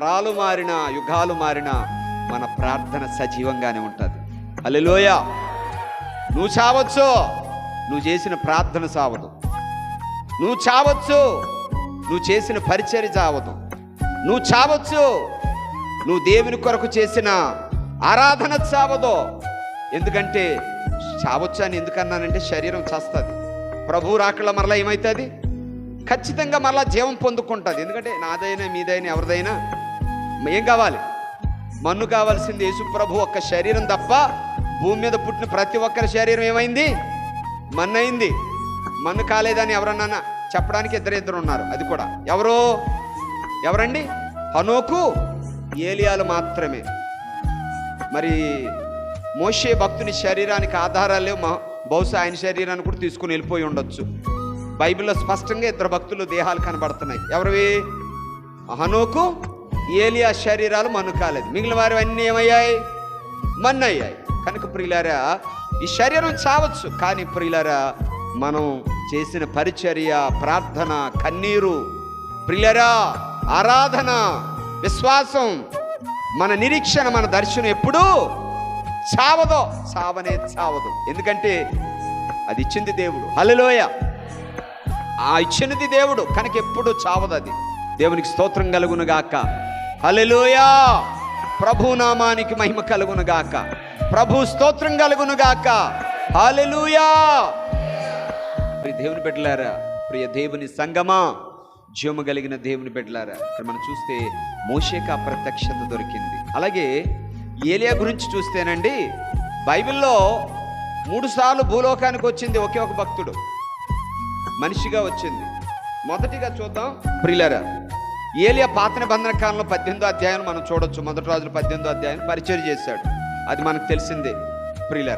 తరాలు మారిన యుగాలు మారిన మన ప్రార్థన సజీవంగానే ఉంటుంది. అల్లెలోయ నువ్వు చావచ్చు. నువ్వు చేసిన ప్రార్థన చావదు. నువ్వు చావచ్చు. నువ్వు చేసిన పరిచర్య చావదు. నువ్వు చావచ్చు. నువ్వు దేవుని కొరకు చేసిన ఆరాధన చావదు. ఎందుకంటే చావచ్చు అని ఎందుకన్నానంటే శరీరం చేస్తుంది. ప్రభు రాకళ్ళ మరలా ఏమవుతుంది ఖచ్చితంగా మరలా జీవం పొందుకుంటుంది. ఎందుకంటే నాదైనా మీదైనా ఎవరిదైనా ఏం కావాలి? మన్ను కావాల్సింది యేసుప్రభు ఒక్క శరీరం తప్ప భూమి మీద పుట్టిన ప్రతి ఒక్కరి శరీరం ఏమైంది? మన్ను అయింది మన్ను కాలేదని ఎవరన్నా చెప్పడానికి ఇద్దరు ఇద్దరు ఉన్నారు. అది కూడా. ఎవరు? ఎవరండి? హనోకు ఏలియాలు మాత్రమే. మరి మోషే భక్తుని శరీరానికి ఆధారాలు లేవు. బహుశా ఆయన శరీరాన్ని కూడా తీసుకుని వెళ్ళిపోయి ఉండొచ్చు. బైబిల్లో స్పష్టంగా ఇద్దరు భక్తులు దేహాలు కనబడుతున్నాయి. ఎవరివి? హనోకు ఏలియా శరీరాలు మన్ను కాలేదు. మిగిలిన వారు అన్నీ ఏమయ్యాయి? మన్ను అయ్యాయి కనుక ప్రియులారా ఈ శరీరం చావచ్చు. కానీ ప్రియులారా మనం చేసిన పరిచర్య ప్రార్థన కన్నీరు ప్రియులరా ఆరాధన విశ్వాసం మన నిరీక్షణ మన దర్శనం ఎప్పుడూ చావదో. చావనే చావదు. ఎందుకంటే అది ఇచ్చింది దేవుడు. హలలోయ ఆ ఇచ్చినది దేవుడు. కనుక ఎప్పుడు చావదు అది. దేవునికి స్తోత్రం కలుగును గాక హలెలుయా ప్రభు నామానికి మహిమ కలుగునుగాక ప్రభు స్తోత్రం కలుగునుగాక గాక. ప్రియ దేవుని పెట్టలారా ప్రియ దేవుని సంగమా జీవము కలిగిన దేవుని పెట్టలారా ఇక్కడ మనం చూస్తే మోషేక ప్రత్యక్షత దొరికింది. అలాగే ఏలియా గురించి చూస్తేనండి బైబిల్లో మూడు సార్లు భూలోకానికి వచ్చింది ఒకే ఒక భక్తుడు. మనిషిగా వచ్చింది. మొదటిగా చూద్దాం ప్రిలరా ఏలియా పాత నిబంధన కాలంలో పద్దెనిమిదో అధ్యాయం మనం చూడొచ్చు. మొదటి రోజులు పద్దెనిమిదో అధ్యాయం పరిచయం చేశాడు. అది మనకు తెలిసిందే. ప్రియులరా